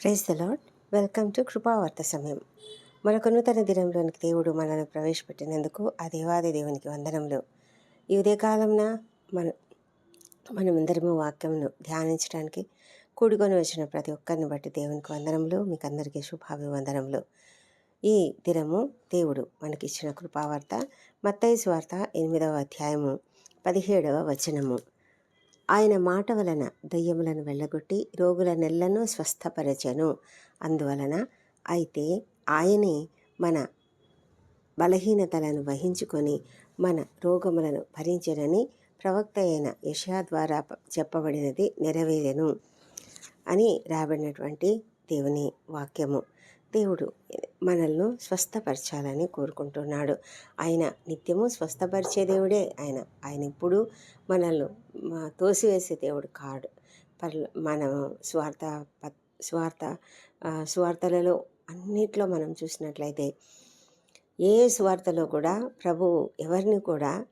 Praise the Lord welcome to కృపావార్త సమయం. మరొక నూతన దినంలోనికి దేవుడు మనల్ని ప్రవేశపెట్టినందుకు ఆ దేవాది దేవునికి వందనములు. ఈ ఉదయకాలంన మన మనమందరము వాక్యంను ధ్యానించడానికి కూడుకొని వచ్చిన ప్రతి ఒక్కరిని బట్టి దేవునికి వందనములు మీకు అందరికీ శుభాభివందనములు. ఈ దినము దేవుడు మనకిచ్చిన కృపావార్త మత్తైసు వార్త ఎనిమిదవ అధ్యాయము పదిహేడవ వచనము. ఆయన మాట వలన దయ్యములను వెళ్ళగొట్టి రోగుల నెల్లను స్వస్థపరచను. అందువలన అయితే ఆయనే మన బలహీనతలను వహించుకొని మన రోగములను భరించనని ప్రవక్త అయిన యషా ద్వారా చెప్పబడినది నెరవేరెను అని రాబడినటువంటి దేవుని వాక్యము. దేవుడు మనల్ని స్వస్థపరచాలని కోరుకుంటున్నాడు. ఆయన నిత్యము స్వస్థపరిచే దేవుడే ఆయన. ఆయన ఇప్పుడు మనల్ని తోసివేసే దేవుడు కాడు. పర్ల మనం స్వార్థ ప- స్వార్థ స్వార్థలలో అన్నిట్లో మనం చూసినట్లయితే ఏ స్వార్థలో కూడా ప్రభువు ఎవరిని కూడా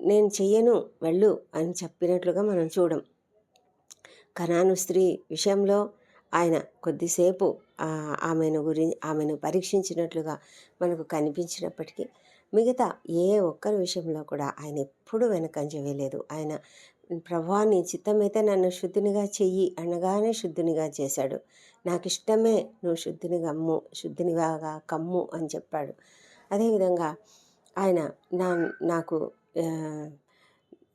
నేను చెయ్యను వెళ్ళు అని చెప్పినట్లుగా మనం చూడం. కనాను స్త్రీ విషయంలో ఆయన కొద్దిసేపు ఆమెను గురి ఆమెను పరీక్షించినట్లుగా మనకు కనిపించినప్పటికీ మిగతా ఏ ఒక్కరి విషయంలో కూడా ఆయన ఎప్పుడూ వెనకంజ వేయలేదు. ఆయన ప్రభా నీ చిత్తమైతే నన్ను శుద్ధినిగా చెయ్యి అనగానే శుద్ధినిగా చేశాడు. నాకు ఇష్టమే నువ్వు శుద్ధిని గమ్ము శుద్ధినిగా కమ్ము అని చెప్పాడు. అదేవిధంగా ఆయన నా నాకు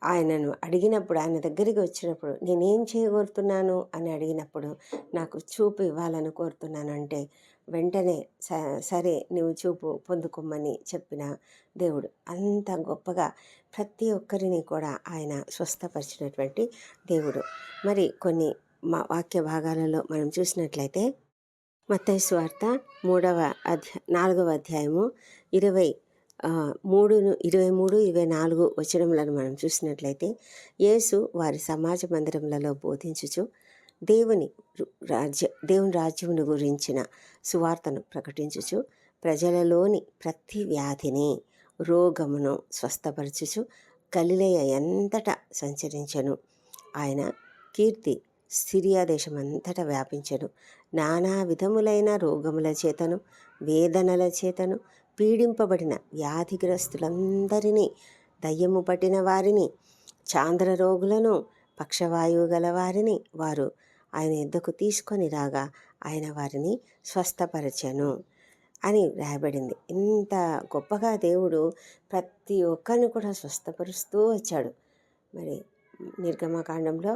ఆయనను అడిగినప్పుడు ఆయన దగ్గరికి వచ్చినప్పుడు నేనేం చేయగోరుతున్నాను? అని అడిగినప్పుడు నాకు చూపు ఇవ్వాలని కోరుతున్నాను అంటే వెంటనే స సరే నువ్వు చూపు పొందుకోమని చెప్పిన దేవుడు. అంత గొప్పగా ప్రతి ఒక్కరిని కూడా ఆయన స్వస్థపరిచినటువంటి దేవుడు. మరి కొన్ని మా వాక్య భాగాలలో మనం చూసినట్లయితే మత్తయి మూడవ అధ్యా నాలుగవ అధ్యాయము ఇరవై మూడు మూడును ఇరవై మూడు ఇరవై నాలుగు వచనములను మనం చూసినట్లయితే యేసు వారి సమాజ మందిరములలో బోధించుచు దేవుని రాజ్య దేవుని రాజ్యమును గురించిన సువార్తను ప్రకటించుచు ప్రజలలోని ప్రతి వ్యాధిని రోగమును స్వస్థపరచుచు గలిలయ ఎంతటా సంచరించను ఆయన కీర్తి సిరియా దేశమంతటా వ్యాపించను. నానా విధములైన రోగముల చేతను వేదనల చేతను పీడింపబడిన వ్యాధిగ్రస్తులందరినీ దయ్యము పట్టిన వారిని చాంద్ర రోగులను పక్షవాయువు గల వారిని వారు ఆయన ఎద్దకు తీసుకొని రాగా ఆయన వారిని స్వస్థపరచను అని రాయబడింది ఇంత గొప్పగా దేవుడు ప్రతి ఒక్కరిని కూడా స్వస్థపరుస్తూ వచ్చాడు. మరి నిర్గమకాండంలో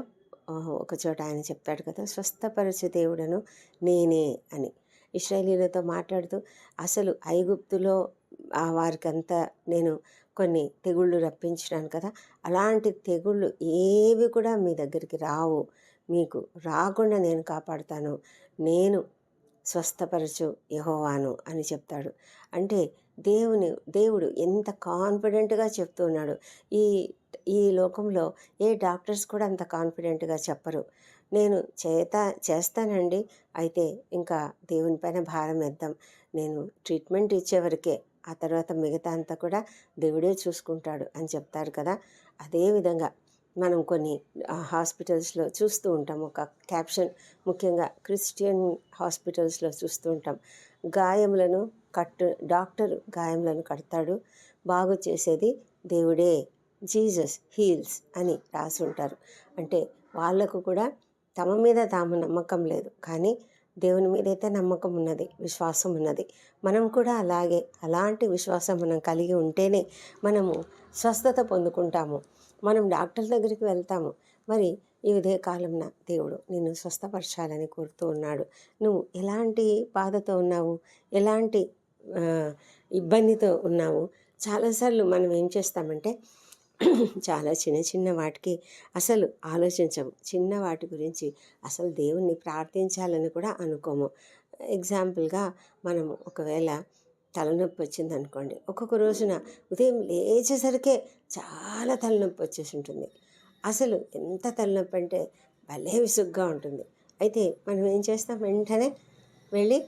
ఒక చోట ఆయన చెప్తాడు కదా స్వస్థపరచు దేవుడను నేనే అని. ఇస్రాయలీలతో మాట్లాడుతూ అసలు ఐగుప్తులో ఆ వారికంతా నేను కొన్ని తెగుళ్ళు రప్పించినాను కదా అలాంటి తెగుళ్ళు ఏవి కూడా మీ దగ్గరికి రావు. మీకు రాకుండా నేను కాపాడుతాను. నేను స్వస్థపరచు యహోవాను అని చెప్తాడు. అంటే దేవుని దేవుడు ఎంత కాన్ఫిడెంట్గా చెప్తున్నాడు ఈ ఈ లోకంలో ఏ డాక్టర్స్ కూడా అంత కాన్ఫిడెంట్గా చెప్పరు. నేను చేత చేస్తానండి. అయితే ఇంకా దేవుని పైన భారం వేద్దాం. నేను ట్రీట్మెంట్ ఇచ్చేవరకే ఆ తర్వాత మిగతా అంతా కూడా దేవుడే చూసుకుంటాడు అని చెప్తారు కదా. అదేవిధంగా మనం కొన్ని హాస్పిటల్స్లో చూస్తూ ఉంటాం. ఒక క్యాప్షన్ ముఖ్యంగా క్రిస్టియన్ హాస్పిటల్స్లో చూస్తూ ఉంటాం. గాయములను కట్టు డాక్టర్ గాయములను కడతాడు. బాగు చేసేది దేవుడే. జీసస్ హీల్స్ అని రాసి ఉంటారు అంటే వాళ్ళకు కూడా తమ మీద తాము నమ్మకం లేదు. కానీ దేవుని మీదైతే నమ్మకం ఉన్నది విశ్వాసం ఉన్నది. మనం కూడా అలాగే అలాంటి విశ్వాసం మనం కలిగి ఉంటేనే మనము స్వస్థత పొందుకుంటాము. మనం డాక్టర్ దగ్గరికి వెళ్తాము. మరి ఈ ఉదయ కాలంన దేవుడు నిన్ను స్వస్థపరచాలని కోరుతూ ఉన్నాడు. నువ్వు ఎలాంటి బాధతో ఉన్నావు? ఎలాంటి ఇబ్బందితో ఉన్నావు? చాలాసార్లు మనం ఏం చేస్తామంటే చాలా చిన్న చిన్న వాటికి అసలు ఆలోచించము. చిన్న వాటి గురించి అసలు దేవుణ్ణి ప్రార్థించాలని కూడా అనుకోము. ఎగ్జాంపుల్గా మనము ఒకవేళ తలనొప్పి వచ్చింది అనుకోండి ఒక్కొక్క రోజున ఉదయం లేచేసరికే చాలా తలనొప్పి వచ్చేసి ఉంటుంది. అసలు ఎంత తలనొప్పి అంటే భలే విసుగ్గా ఉంటుంది. అయితే మనం ఏం చేస్తాం? వెంటనే వెళ్ళి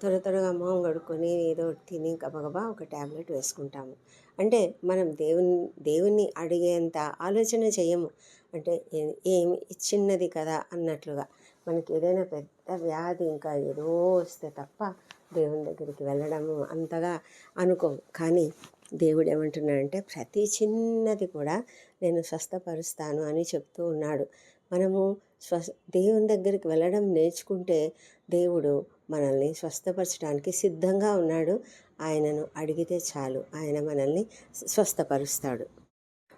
త్వర త్వరగా మొహం కడుక్కొని ఏదో తిని గబగబా ఒక ట్యాబ్లెట్ వేసుకుంటాము. అంటే మనం దేవుని దేవుణ్ణి అడిగేంత ఆలోచన చేయము. అంటే ఏం ఏమి చిన్నది కదా అన్నట్లుగా. మనకి ఏదైనా పెద్ద వ్యాధి ఇంకా ఏదో వస్తే తప్ప దేవుని దగ్గరికి వెళ్ళడము అంతగా అనుకోము. కానీ దేవుడు ఏమంటున్నాడంటే ప్రతి చిన్నది కూడా నేను స్వస్థపరుస్తాను అని చెప్తూ ఉన్నాడు. మనము స్వ దేవుని దగ్గరికి వెళ్ళడం నేర్చుకుంటే దేవుడు మనల్ని స్వస్థపరచడానికి సిద్ధంగా ఉన్నాడు. ఆయనను అడిగితే చాలు. ఆయన మనల్ని స్వస్థపరుస్తాడు.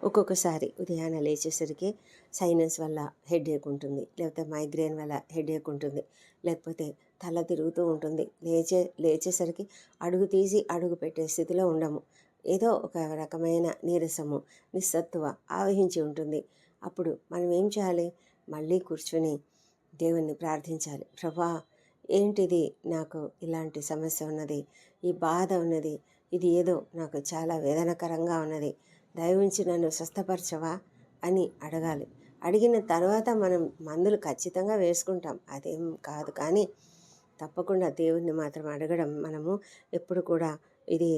ఒక్కొక్కసారి ఉదయాన్నే లేచేసరికి సైనస్ వల్ల హెడేక్ ఉంటుంది. లేకపోతే మైగ్రేన్ వల్ల హెడేక్ ఉంటుంది. లేకపోతే తల తిరుగుతూ ఉంటుంది. లేచే లేచేసరికి అడుగు తీసి అడుగు పెట్టే స్థితిలో ఉండము. ఏదో ఒక రకమైన నీరసము నిస్సత్తువ ఆవహించి ఉంటుంది. అప్పుడు మనం ఏం చేయాలి? మళ్ళీ కూర్చుని దేవుణ్ణి ప్రార్థించాలి. ప్రభా ఏంటిది నాకు ఇలాంటి సమస్య ఉన్నది? ఈ బాధ ఉన్నది. ఇది ఏదో నాకు చాలా వేదనకరంగా ఉన్నది. దయవుంచి నన్ను స్వస్థపరచవా అని అడగాలి. అడిగిన తర్వాత మనం మందులు ఖచ్చితంగా వేసుకుంటాం. అదేం కాదు కానీ తప్పకుండా దేవుణ్ణి మాత్రం అడగడం మనము ఎప్పుడు కూడా ఇది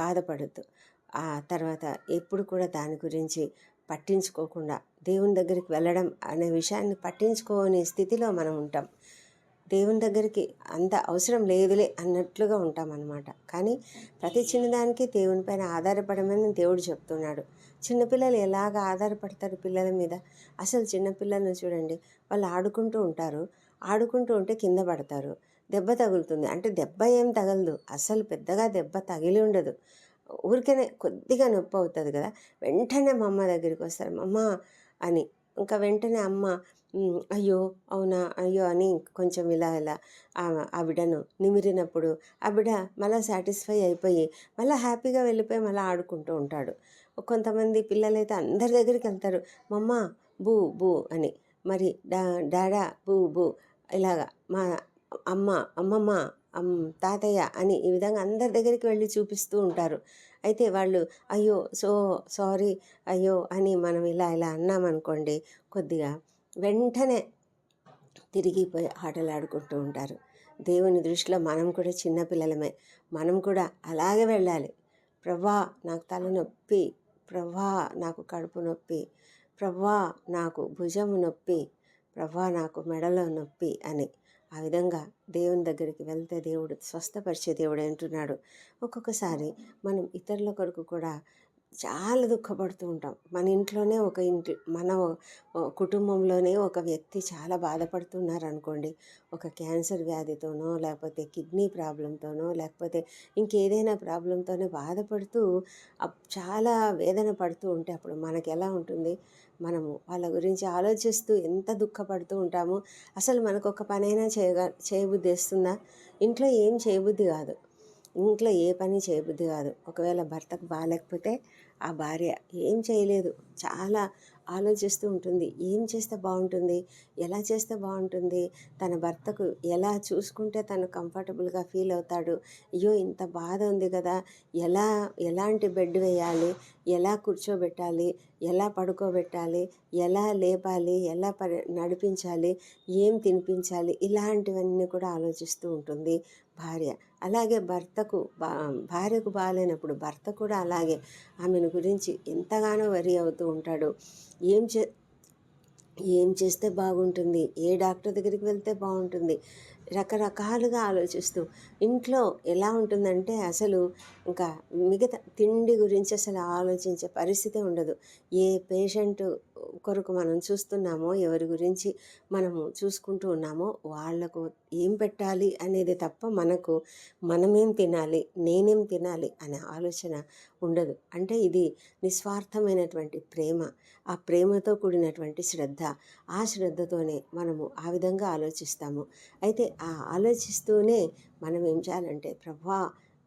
బాధపడద్దు. ఆ తర్వాత ఎప్పుడు కూడా దాని గురించి పట్టించుకోకుండా దేవుని దగ్గరికి వెళ్ళడం అనే విషయాన్ని పట్టించుకోని స్థితిలో మనం ఉంటాం. దేవుని దగ్గరికి అంత అవసరం లేదులే అన్నట్లుగా ఉంటాం అనమాట కానీ ప్రతి చిన్నదానికి దేవుని పైన ఆధారపడమని దేవుడు చెప్తున్నాడు. చిన్నపిల్లలు ఎలాగ ఆధారపడతారు పిల్లల మీద? అసలు చిన్నపిల్లలను చూడండి వాళ్ళు ఆడుకుంటూ ఉంటారు. ఆడుకుంటూ ఉంటే కింద పడతారు. దెబ్బ తగులుతుంది. అంటే దెబ్బ ఏం తగలదు. అసలు పెద్దగా దెబ్బ తగిలి ఉండదు. ఊరికనే కొద్దిగా నొప్పి అవుతుంది కదా. వెంటనే మా అమ్మ దగ్గరికి వస్తారు అమ్మ అని. ఇంకా వెంటనే అమ్మ అయ్యో అవునా అయ్యో అని కొంచెం ఇలా ఇలా ఆ- బిడ్డను నిమిరినప్పుడు ఆ బిడ్డ మళ్ళీ సాటిస్ఫై అయిపోయి మళ్ళీ హ్యాపీగా వెళ్ళిపోయి మళ్ళీ ఆడుకుంటూ ఉంటాడు. కొంతమంది పిల్లలైతే అందరి దగ్గరికి వెళ్తారు మమ్మ బూ బూ అని. మరి డా డాడా బూ బూ ఇలాగా మా అమ్మ అమ్మమ్మ అమ్ తాతయ్య అని ఈ విధంగా అందరి దగ్గరికి వెళ్ళి చూపిస్తూ ఉంటారు. అయితే వాళ్ళు అయ్యో సో సారీ అయ్యో అని మనం ఇలా ఇలా అన్నామనుకోండి కొద్దిగా వెంటనే తిరిగిపోయి ఆటలు ఆడుకుంటూ ఉంటారు. దేవుని దృష్టిలో మనం కూడా చిన్నపిల్లలమే మనం కూడా అలాగే వెళ్ళాలి. ప్రభా నాకు తలనొప్పి ప్రభా నాకు కడుపు నొప్పి. ప్రభా నాకు భుజము నొప్పి. ప్రభా నాకు మెడలో నొప్పి అని ఆ విధంగా దేవుని దగ్గరికి వెళ్తే దేవుడు స్వస్థపరిచే దేవుడు అంటున్నాడు. ఒక్కొక్కసారి మనం ఇతరుల కొరకు కూడా చాలా దుఃఖపడుతూ ఉంటాం. మన ఇంట్లోనే ఒక ఇంటి మన కుటుంబంలోనే ఒక వ్యక్తి చాలా బాధపడుతున్నారు అనుకోండి ఒక క్యాన్సర్ వ్యాధితోనో లేకపోతే కిడ్నీ ప్రాబ్లంతోనో లేకపోతే ఇంకేదైనా ప్రాబ్లంతోనే బాధపడుతూ చాలా వేదన పడుతూ ఉంటే అప్పుడు మనకి ఎలా ఉంటుంది? మనము వాళ్ళ గురించి ఆలోచిస్తూ ఎంత దుఃఖపడుతూ ఉంటామో? అసలు మనకు ఒక పనైనా చేయగా చేయబుద్ధి వేస్తుందా? ఇంట్లో ఏం చేయబుద్ధి కాదు. ఇంట్లో ఏ పని చేయబుద్ధి కాదు. ఒకవేళ భర్తకు బాగాలేకపోతే ఆ భార్య ఏం చేయలేదు. చాలా ఆలోచిస్తూ ఉంటుంది. ఏం చేస్తే బాగుంటుంది? ఎలా చేస్తే బాగుంటుంది? తన భర్తకు ఎలా చూసుకుంటే తను కంఫర్టబుల్గా ఫీల్ అవుతాడు? అయ్యో ఇంత బాధ ఉంది కదా! ఎలా ఎలాంటి బెడ్ వేయాలి? ఎలా కూర్చోబెట్టాలి? ఎలా పడుకోబెట్టాలి? ఎలా లేపాలి? ఎలా పరి నడిపించాలి? ఏం తినిపించాలి? ఇలాంటివన్నీ కూడా ఆలోచిస్తూ ఉంటుంది భార్య. అలాగే భర్తకు బా భార్యకు బాగాలేనప్పుడు భర్త కూడా అలాగే ఆమెను గురించి ఎంతగానో వరి అవుతూ ఉంటాడు. ఏం చే ఏం చేస్తే బాగుంటుంది? ఏ డాక్టర్ దగ్గరికి వెళ్తే బాగుంటుంది? రకరకాలుగా ఆలోచిస్తూ. ఇంట్లో ఎలా ఉంటుందంటే అసలు ఇంకా మిగతా తిండి గురించి అసలు ఆలోచించే పరిస్థితి ఉండదు. ఏ పేషెంట్ కొరకు మనం చూస్తున్నామో ఎవరి గురించి మనము చూసుకుంటూ ఉన్నామో వాళ్ళకు ఏం పెట్టాలి అనేది తప్ప మనకు మనమేం తినాలి నేనేం తినాలి అనే ఆలోచన ఉండదు. అంటే ఇది నిస్వార్థమైనటువంటి ప్రేమ. ఆ ప్రేమతో కూడినటువంటి శ్రద్ధ. ఆ శ్రద్ధతోనే మనము ఆ విధంగా ఆలోచిస్తాము. అయితే ఆ ఆలోచిస్తూనే మనం ఏం చేయాలంటే ప్రభా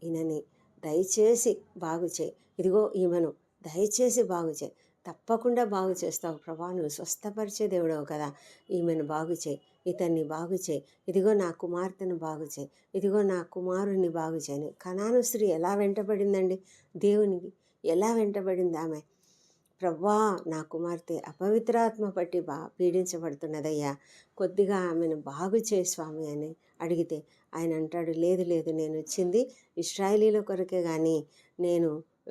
ఈయనని దయచేసి బాగు చేయి. ఇదిగో ఈమెను దయచేసి బాగు చేయి. తప్పకుండా బాగు చేస్తావు ప్రభా. నువ్వు స్వస్థపరిచే దేవుడవు కదా. ఈమెను బాగు చేయి. ఇతన్ని బాగు చేయి. ఇదిగో నా కుమార్తెను బాగు చేయి. ఇదిగో నా కుమారుణ్ణి బాగు చేయని కణాను స్త్రీ ఎలా వెంటబడిందండి? దేవునికి ఎలా వెంటబడింది ఆమె? ప్రవ్వా నా కుమార్తె అపవిత్రాత్మ పట్టి బా పీడించబడుతున్నదయ్యా. కొద్దిగా ఆమెను బాగు చేయి స్వామి అని అడిగితే ఆయన అంటాడు లేదు లేదు నేను వచ్చింది ఇస్రాయలీల కొరకే కానీ నేను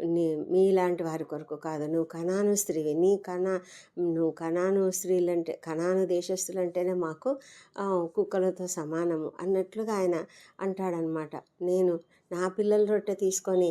నీ మీలాంటి వారి కొరకు కాదు. నువ్వు కణాను స్త్రీవి. నీ కణా నువ్వు కణాను స్త్రీలంటే కణాను దేశస్తులంటేనే మాకు కుక్కలతో సమానము అన్నట్లుగా ఆయన అంటాడనమాట. నేను నా పిల్లల రొట్టె తీసుకొని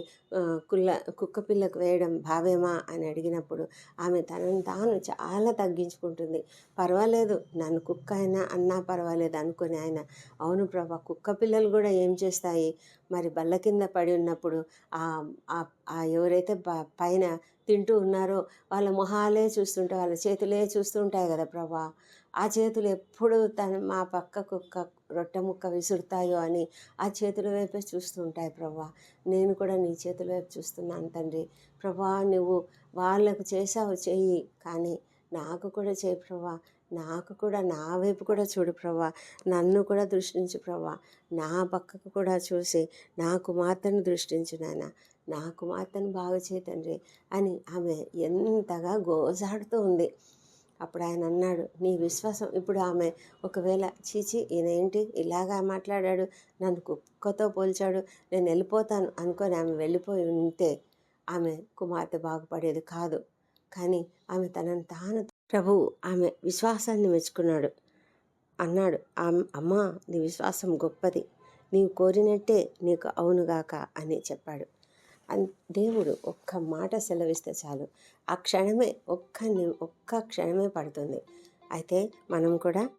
కుల్ల కుక్క పిల్లకు వేయడం భావేమా అని అడిగినప్పుడు ఆమె తనను తాను చాలా తగ్గించుకుంటుంది. పర్వాలేదు నన్ను కుక్క అయినా అన్నా పర్వాలేదు అనుకుని ఆయన అవును ప్రభా కుక్క పిల్లలు కూడా ఏం చేస్తాయి? మరి బల్ల కింద పడి ఉన్నప్పుడు ఆ ఆ- ఆ ఎవరైతే ప- పైన తింటూ ఉన్నారో వాళ్ళ మొహాలే చూస్తుంటే వాళ్ళ చేతులే చూస్తుంటాయి కదా ప్రభా. ఆ చేతులు ఎప్పుడు తన మా పక్క కుక్క రొట్టె ముక్క విసురుతాయో అని ఆ చేతుల వైపే చూస్తూ ఉంటాయి ప్రభా. నేను కూడా నీ చేతుల వైపు చూస్తున్నాను తండ్రి. ప్రభా నువ్వు వాళ్ళకు చేసావు చెయ్యి కానీ నాకు కూడా చేయి ప్రభా. నాకు కూడా నా వైపు కూడా చూడు ప్రభా. నన్ను కూడా దృష్టించు ప్రభా. నా పక్కకు కూడా చూసి నా కుమార్తెను దృష్టించు నాయన. నా కుమార్తెను బాగు చేయి తండ్రి అని ఆమె ఎంతగా గోజాడుతూ ఉంది. అప్పుడు ఆయన అన్నాడు నీ విశ్వాసం ఇప్పుడు ఆమె ఒకవేళ చీచి ఈయన ఏంటి ఇలాగా మాట్లాడాడు నన్ను కుక్కతో పోల్చాడు నేను వెళ్ళిపోతాను అనుకొని ఆమె వెళ్ళిపోయి ఉంటే ఆమె కుమార్తె బాగుపడేది కాదు. కానీ ఆమె తనను తాను ప్రభు ఆమె విశ్వాసాన్ని మెచ్చుకున్నాడు. అన్నాడు "అమ్- అమ్మా నీ విశ్వాసం గొప్పది. నీవు కోరినట్టే నీకు అవునుగాక అని చెప్పాడు. దేవుడు ఒక్క మాట సెలవిస్తే చాలు. ఆ క్షణమే ఒక్క ని- ఒక్క క్షణమే పడుతుంది. అయితే మనం కూడా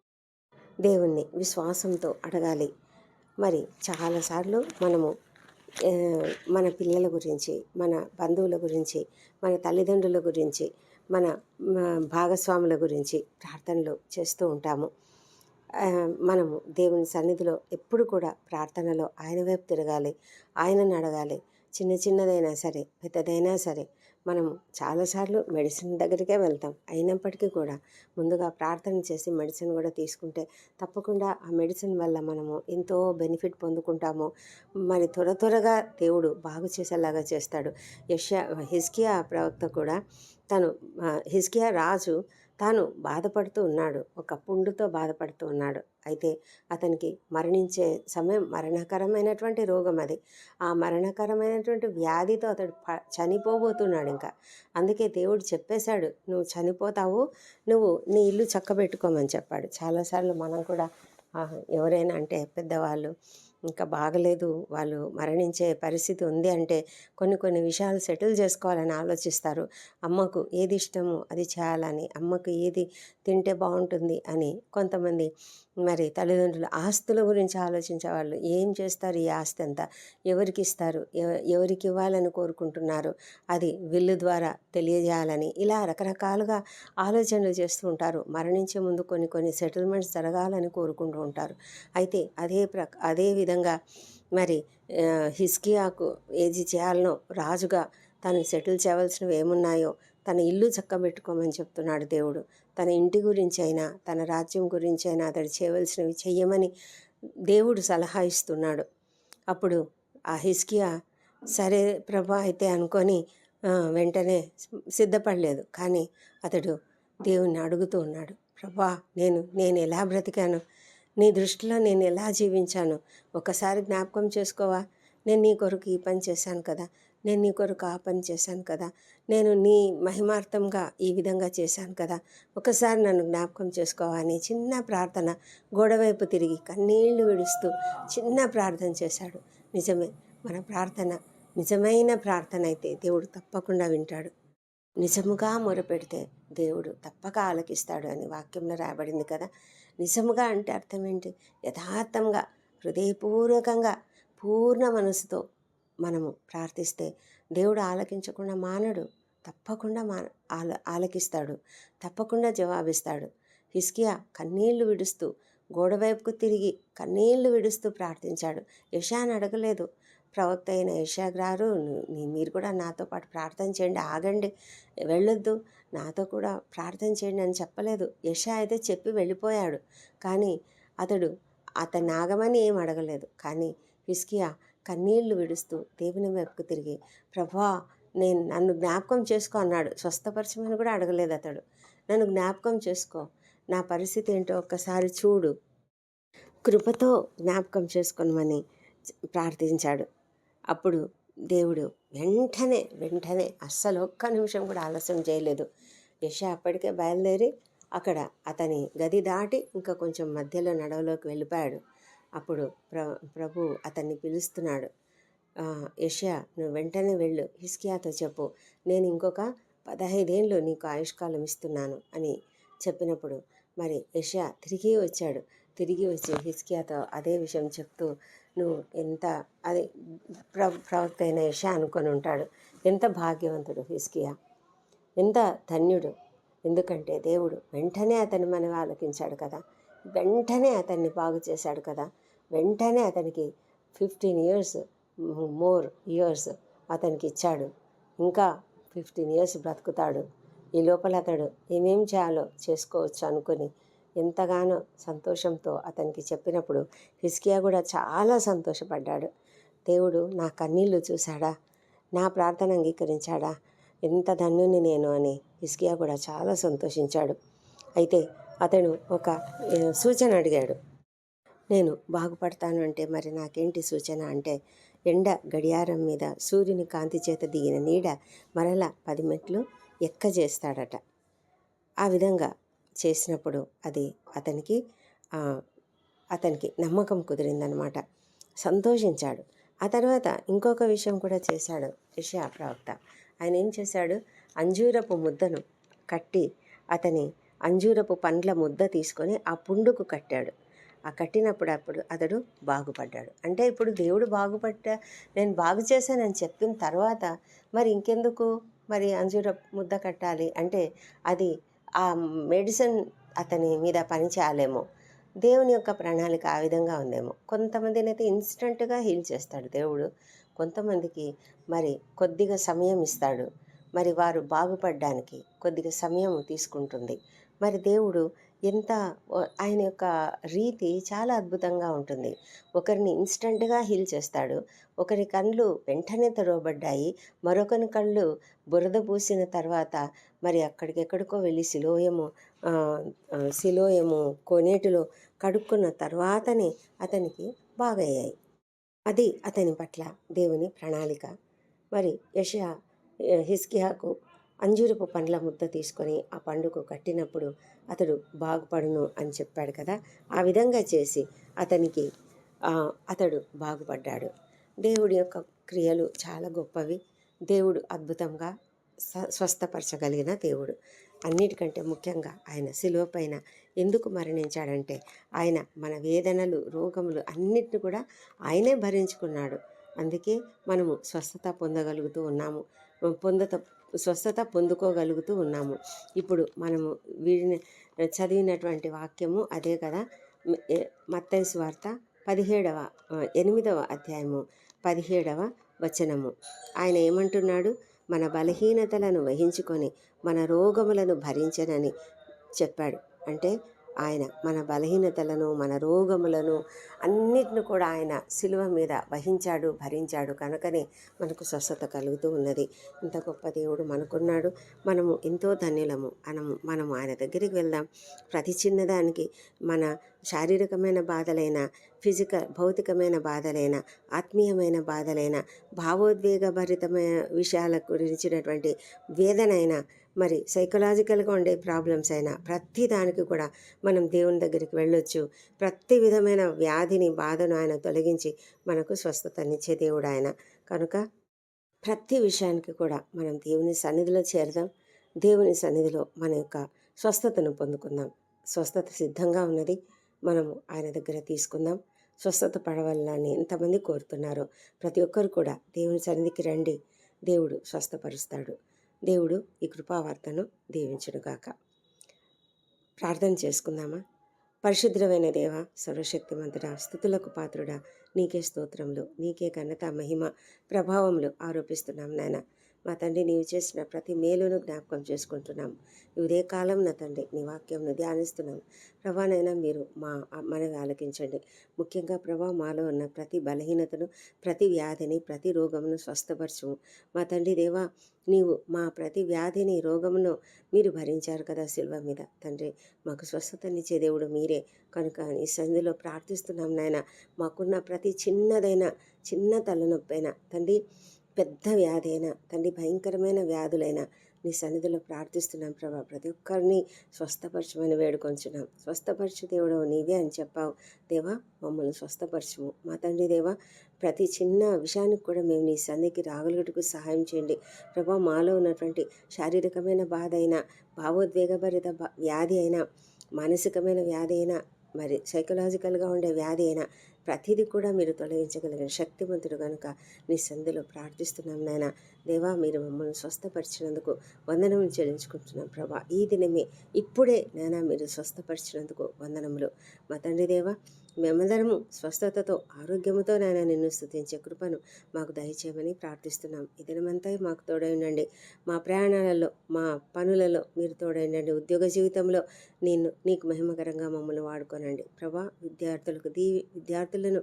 దేవుణ్ణి విశ్వాసంతో అడగాలి. మరి చాలాసార్లు మనము మన పిల్లల గురించి మన బంధువుల గురించి మన తల్లిదండ్రుల గురించి మన భాగస్వాముల గురించి ప్రార్థనలు చేస్తూ ఉంటాము. మనము దేవుని సన్నిధిలో ఎప్పుడు కూడా ప్రార్థనలో ఆయన వైపు తిరగాలి. ఆయనను అడగాలి. చిన్న చిన్నదైనా సరే పెద్దదైనా సరే మనం చాలాసార్లు మెడిసిన్ దగ్గరికే వెళ్తాం. అయినప్పటికీ కూడా ముందుగా ప్రార్థన చేసి మెడిసిన్ కూడా తీసుకుంటే తప్పకుండా ఆ మెడిసిన్ వల్ల మనము ఎంతో బెనిఫిట్ పొందుకుంటాము. మరి త్వర త్వరగా దేవుడు బాగు చేసేలాగా చేస్తాడు. యష్యా హిస్కియా ప్రవక్త కూడా తను హిస్కియా రాజు తాను బాధపడుతూ ఉన్నాడు. ఒక పుండుతో బాధపడుతూ ఉన్నాడు. అయితే అతనికి మరణించే సమయం మరణకరమైనటువంటి రోగం అది. ఆ మరణకరమైనటువంటి వ్యాధితో అతడు ప చనిపోబోతున్నాడు ఇంకా అందుకే దేవుడు చెప్పేశాడు నువ్వు చనిపోతావు నువ్వు నీ ఇల్లు చక్కబెట్టుకోమని చెప్పాడు. చాలాసార్లు మనం కూడా ఎవరైనా అంటే పెద్దవాళ్ళు ఇంకా బాగలేదు. వాళ్ళు మరణించే పరిస్థితి ఉంది అంటే కొన్ని కొన్ని విషయాలు సెటిల్ చేసుకోవాలని ఆలోచిస్తారు. అమ్మకు ఏది ఇష్టమో అది చేయాలని అమ్మకు ఏది తింటే బాగుంటుంది అని కొంతమంది మరి తల్లిదండ్రులు ఆస్తుల గురించి ఆలోచించే వాళ్ళు ఏం చేస్తారు? ఈ ఆస్తి అంతా ఎవరికి ఇస్తారు? ఎవ- ఎవరికి ఇవ్వాలని కోరుకుంటున్నారు? అది విల్లు ద్వారా తెలియజేయాలని ఇలా రకరకాలుగా ఆలోచనలు చేస్తూ ఉంటారు. మరణించే ముందు కొన్ని కొన్ని సెటిల్మెంట్స్ జరగాలని కోరుకుంటూ ఉంటారు. అయితే అదే ప్ర అదే విధంగా మరి హిస్కియాకు ఏది చేయాలనో రాజుగా తను సెటిల్ చేయవలసినవి ఏమున్నాయో తన ఇల్లు చక్కబెట్టుకోమని చెప్తున్నాడు దేవుడు. తన ఇంటి గురించి అయినా తన రాజ్యం గురించి అయినా అతడు చేయవలసినవి చెయ్యమని దేవుడు సలహా ఇస్తున్నాడు. అప్పుడు ఆ హిస్కియా సరే ప్రభా అయితే అనుకొని వెంటనే సిద్ధపడలేదు. కానీ అతడు దేవుణ్ణి అడుగుతూ ఉన్నాడు. ప్రభా నేను నేను ఎలా బ్రతికాను? నీ దృష్టిలో నేను ఎలా జీవించాను? ఒకసారి జ్ఞాపకం చేసుకోవా? నేను నీ కొరకు ఈ పని చేశాను కదా? నేను నీ కొరకు ఆ పని చేశాను కదా? నేను నీ మహిమార్థంగా ఈ విధంగా చేశాను కదా? ఒకసారి నన్ను జ్ఞాపకం చేసుకోవా? అని చిన్న ప్రార్థన గోడవైపు తిరిగి కన్నీళ్ళు విడుస్తూ చిన్న ప్రార్థన చేశాడు. నిజమే మన ప్రార్థన నిజమైన ప్రార్థన అయితే దేవుడు తప్పకుండా వింటాడు. నిజముగా మొరపెడితే దేవుడు తప్పక ఆలకిస్తాడు అని వాక్యంలో రాయబడింది కదా? నిజముగా అంటే అర్థం ఏంటి యథార్థంగా హృదయపూర్వకంగా పూర్ణ మనసుతో మనము ప్రార్థిస్తే దేవుడు ఆలకించకుండా మానడు. తప్పకుండా మా ఆల ఆలకిస్తాడు. తప్పకుండా జవాబిస్తాడు. హిస్కియా కన్నీళ్ళు విడుస్తూ గోడవైపుకు తిరిగి కన్నీళ్ళు విడుస్తూ ప్రార్థించాడు. యశాన్ అడగలేదు. ప్రవక్త అయిన యశా గారు మీరు కూడా నాతో పాటు ప్రార్థన చేయండి ఆగండి వెళ్ళొద్దు నాతో కూడా ప్రార్థన చేయండి అని చెప్పలేదు. యశ అయితే చెప్పి వెళ్ళిపోయాడు. కానీ అతడు అతని ఆగమని ఏం అడగలేదు. కానీ హిస్కియా కన్నీళ్ళు విడుస్తూ దేవుని వైపుకు తిరిగి ప్రభా నేను నన్ను జ్ఞాపకం చేసుకో అన్నాడు. స్వస్థపరచమని కూడా అడగలేదు అతడు. నన్ను జ్ఞాపకం చేసుకో. నా పరిస్థితి ఏంటో ఒక్కసారి చూడు. కృపతో జ్ఞాపకం చేసుకోనమని ప్రార్థించాడు. అప్పుడు దేవుడు వెంటనే వెంటనే అస్సలు ఒక్క నిమిషం కూడా ఆలస్యం చేయలేదు. యశ అప్పటికే బయలుదేరి అక్కడ అతని గది దాటి ఇంకా కొంచెం మధ్యలో నడవలోకి వెళ్ళిపోయాడు. అప్పుడు ప్ర ప్రభు అతన్ని పిలుస్తున్నాడు. "ఆ, నువ్వు వెంటనే వెళ్ళు. హిస్కియాతో చెప్పు. నేను ఇంకొక పదహైదేళ్ళు నీకు ఆయుష్కాలం ఇస్తున్నాను అని చెప్పినప్పుడు మరి యెషయా తిరిగి వచ్చాడు. తిరిగి వచ్చి హిస్కియాతో అదే విషయం చెప్తూ నువ్వు ఎంత అది ప్ర ప్రవక్త అయిన యెషయా అనుకొని ఉంటాడు. ఎంత భాగ్యవంతుడు హిస్కియా ఎంత ధన్యుడు. ఎందుకంటే దేవుడు వెంటనే అతని మనం ఆలకించాడు కదా. వెంటనే అతన్ని బాగు చేశాడు కదా. వెంటనే అతనికి ఫిఫ్టీన్ ఇయర్స్ మోర్ ఇయర్స్ అతనికి ఇచ్చాడు. ఇంకా ఫిఫ్టీన్ ఇయర్స్ బ్రతుకుతాడు. ఈ లోపల అతడు ఏమేం చేయాలో చేసుకోవచ్చు అనుకొని ఎంతగానో సంతోషంతో అతనికి చెప్పినప్పుడు హిస్కియా కూడా చాలా సంతోషపడ్డాడు. దేవుడు నా కన్నీళ్ళు చూశాడా? నా ప్రార్థన అంగీకరించాడా? ఎంత ధన్యుని నేను అని హిస్కియా కూడా చాలా సంతోషించాడు. అయితే అతను ఒక సూచన అడిగాడు. నేను బాగుపడతాను అంటే మరి నాకేంటి సూచన అంటే ఎండ గడియారం మీద సూర్యుని కాంతి చేత దిగిన నీడ మరలా పది మెట్లు ఎక్క చేస్తాడట ఆ విధంగా చేసినప్పుడు అది అతనికి అతనికి నమ్మకం కుదిరిందనమాట. సంతోషించాడు. ఆ తర్వాత ఇంకొక విషయం కూడా చేశాడు విషయా ప్రవక్త. ఆయన ఏం చేశాడు? అంజూరపు ముద్దను కట్టి అతని అంజూరపు పండ్ల ముద్ద తీసుకొని ఆ పుండుకు కట్టాడు. ఆ కట్టినప్పుడు అప్పుడు అతడు బాగుపడ్డాడు. అంటే ఇప్పుడు దేవుడు బాగుపడ్డా నేను బాగు చేశానని చెప్పిన తర్వాత మరి ఇంకెందుకు మరి అంజూర ముద్ద కట్టాలి? అంటే అది ఆ మెడిసిన్ అతని మీద పని చేయాలేమో దేవుని యొక్క ప్రణాళిక ఆ విధంగా ఉందేమో. కొంతమందిని అయితే ఇన్స్టెంట్గా హీల్ చేస్తాడు దేవుడు. కొంతమందికి మరి కొద్దిగా సమయం ఇస్తాడు. మరి వారు బాగుపడడానికి కొద్దిగా సమయం తీసుకుంటుంది. మరి దేవుడు ఎంత ఆయన యొక్క రీతి చాలా అద్భుతంగా ఉంటుంది. ఒకరిని ఇన్స్టంట్గా హీల్ చేస్తాడు. ఒకరి కళ్ళు వెంటనే తెరవబడ్డాయి. మరొకరి కళ్ళు బురద పూసిన తర్వాత మరి అక్కడికెక్కడికో వెళ్ళి శిలోయము శిలోయము సిలోయము కోనేటిలో కడుక్కున్న తర్వాతనే అతనికి బాగయ్యాయి. అది అతని పట్ల దేవుని ప్రణాళిక. మరి యష హిస్కియాకు అంజూరపు పండ్ల ముద్ద తీసుకొని ఆ పండుకు కట్టినప్పుడు అతడు బాగుపడును అని చెప్పాడు కదా. ఆ విధంగా చేసి అతనికి అతడు బాగుపడ్డాడు. దేవుడి యొక్క క్రియలు చాలా గొప్పవి. దేవుడు అద్భుతంగా స్వ స్వస్థపరచగలిగిన దేవుడు. అన్నిటికంటే ముఖ్యంగా ఆయన శిలువ పైన ఎందుకు మరణించాడంటే ఆయన మన వేదనలు రోగములు అన్నిటిని కూడా ఆయనే భరించుకున్నాడు. అందుకే మనము స్వస్థత పొందగలుగుతూ ఉన్నాము. పొందత స్వస్థత పొందుకోగలుగుతూ ఉన్నాము. ఇప్పుడు మనము వీడిని చదివినటువంటి వాక్యము అదే కదా. మత్తైసు వార్త పదిహేడవ ఎనిమిదవ అధ్యాయము పదిహేడవ వచనము. ఆయన ఏమంటున్నాడు? మన బలహీనతలను వహించుకొని మన రోగములను భరించనని చెప్పాడు. అంటే ఆయన మన బలహీనతలను మన రోగములను అన్నిటిని కూడా ఆయన శిలువ మీద వహించాడు భరించాడు. కనుకనే మనకు స్వస్థత కలుగుతూ ఉన్నది. ఇంత గొప్ప దేవుడు మనకున్నాడు. మనము ఎంతో ధన్యులము. మనము మనము ఆయన దగ్గరికి వెళ్దాం. ప్రతి చిన్నదానికి మన శారీరకమైన బాధలైన ఫిజికల్ భౌతికమైన బాధలైన ఆత్మీయమైన బాధలైన భావోద్వేగభరితమైన విషయాల గురించినటువంటి వేదనైనా మరి సైకలాజికల్గా ఉండే ప్రాబ్లమ్స్ అయినా ప్రతి దానికి కూడా మనం దేవుని దగ్గరికి వెళ్ళొచ్చు. ప్రతి విధమైన వ్యాధిని బాధను ఆయన తొలగించి మనకు స్వస్థతనిచ్చే దేవుడు ఆయన. కనుక ప్రతి విషయానికి కూడా మనం దేవుని సన్నిధిలో చేరదాం. దేవుని సన్నిధిలో మన యొక్క స్వస్థతను పొందుకుందాం. స్వస్థత సిద్ధంగా ఉన్నది. మనము ఆయన దగ్గర తీసుకుందాం. స్వస్థత పడవాలని ఎంతమంది కోరుతున్నారో ప్రతి ఒక్కరు కూడా దేవుని సన్నిధికి రండి. దేవుడు స్వస్థపరుస్తాడు. దేవుడు ఈ కృపావార్తను దీవించునుగాక. ప్రార్థన చేసుకుందామా? పరిశుద్ధమైన దేవ సర్వశక్తిమంతుడా స్థుతులకు పాత్రుడా నీకే స్తోత్రములు నీకే ఘనత మహిమ ప్రభావములు ఆరోపిస్తున్నాం నాయన. మా తండ్రి నీవు చేసిన ప్రతి మేలును జ్ఞాపకం చేసుకుంటున్నాం. ఇదే కాలం నా తండ్రి నీ వాక్యంను ధ్యానిస్తున్నాం. ప్రభానైనా మీరు మా మనవి ఆలకించండి. ముఖ్యంగా ప్రభా మాలో ఉన్న ప్రతి బలహీనతను ప్రతి వ్యాధిని ప్రతి రోగమును స్వస్థపరచము. మా తండ్రి దేవా నీవు మా ప్రతి వ్యాధిని రోగమును మీరు భరించారు కదా శిల్వ మీద. తండ్రి మాకు స్వస్థతనిచ్చే దేవుడు మీరే. కనుక ఈ సంధిలో ప్రార్థిస్తున్నాం నాయన. మాకున్న ప్రతి చిన్నదైన చిన్న తలనొప్పైనా తండ్రి పెద్ద వ్యాధి అయినా తండ్రి భయంకరమైన వ్యాధులైనా నీ సన్నిధిలో ప్రార్థిస్తున్నాం ప్రభా. ప్రతి ఒక్కరిని స్వస్థపరచమని వేడుకొంచున్నాం. స్వస్థపరచు దేవుడు నీవే అని చెప్పావు. దేవా మమ్మల్ని స్వస్థపరచము మా తండ్రి దేవా ప్రతి చిన్న విషయానికి కూడా మేము నీ సన్నిధికి రాగలుగుటకు సహాయం చేయండి. ప్రభా మాలో ఉన్నటువంటి శారీరకమైన బాధ అయినా భావోద్వేగభరిత వ్యాధి అయినా మానసికమైన వ్యాధి అయినా మరి సైకలాజికల్గా ఉండే వ్యాధి అయినా ప్రతిదీ కూడా మీరు తొలగించగలిగిన శక్తివంతుడు కనుక నీ సంధిలో ప్రార్థిస్తున్నాం నాయన. దేవా మీరు మమ్మల్ని స్వస్థపరిచినందుకు వందనములు చెల్లించుకుంటున్నాం ప్రభా. ఈ దినమే ఇప్పుడే నాయన మీరు స్వస్థపరిచినందుకు వందనములు. మా తండ్రి దేవా మేమందరము స్వస్థతతో ఆరోగ్యముతో నాయన నిన్ను స్థుతించే కృపను మాకు దయచేయమని ప్రార్థిస్తున్నాం. ఈ మాకు తోడై ఉండండి మా ప్రయాణాలలో మా పనులలో మీరు తోడై ఉండండి ఉద్యోగ జీవితంలో నేను నీకు మహిమకరంగా మమ్మల్ని వాడుకోనండి. ప్రభా విద్యార్థులకు దీ విద్యార్థులను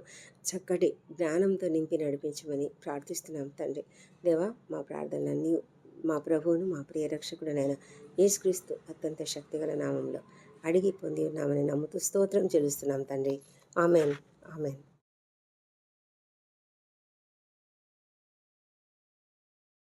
చక్కటి జ్ఞానంతో నింపి నడిపించమని ప్రార్థిస్తున్నాం తండ్రి. దేవా మా ప్రార్థనలన్నీ మా ప్రభువును మా ప్రియరక్షకుడనైన యేసుక్రీస్తు అత్యంత శక్తిగల నామంలో అడిగి పొంది ఉన్నామని నమ్ముతూ స్తోత్రం చెల్లిస్తున్నాం తండ్రి. ఆమెన్. ఆమెన్.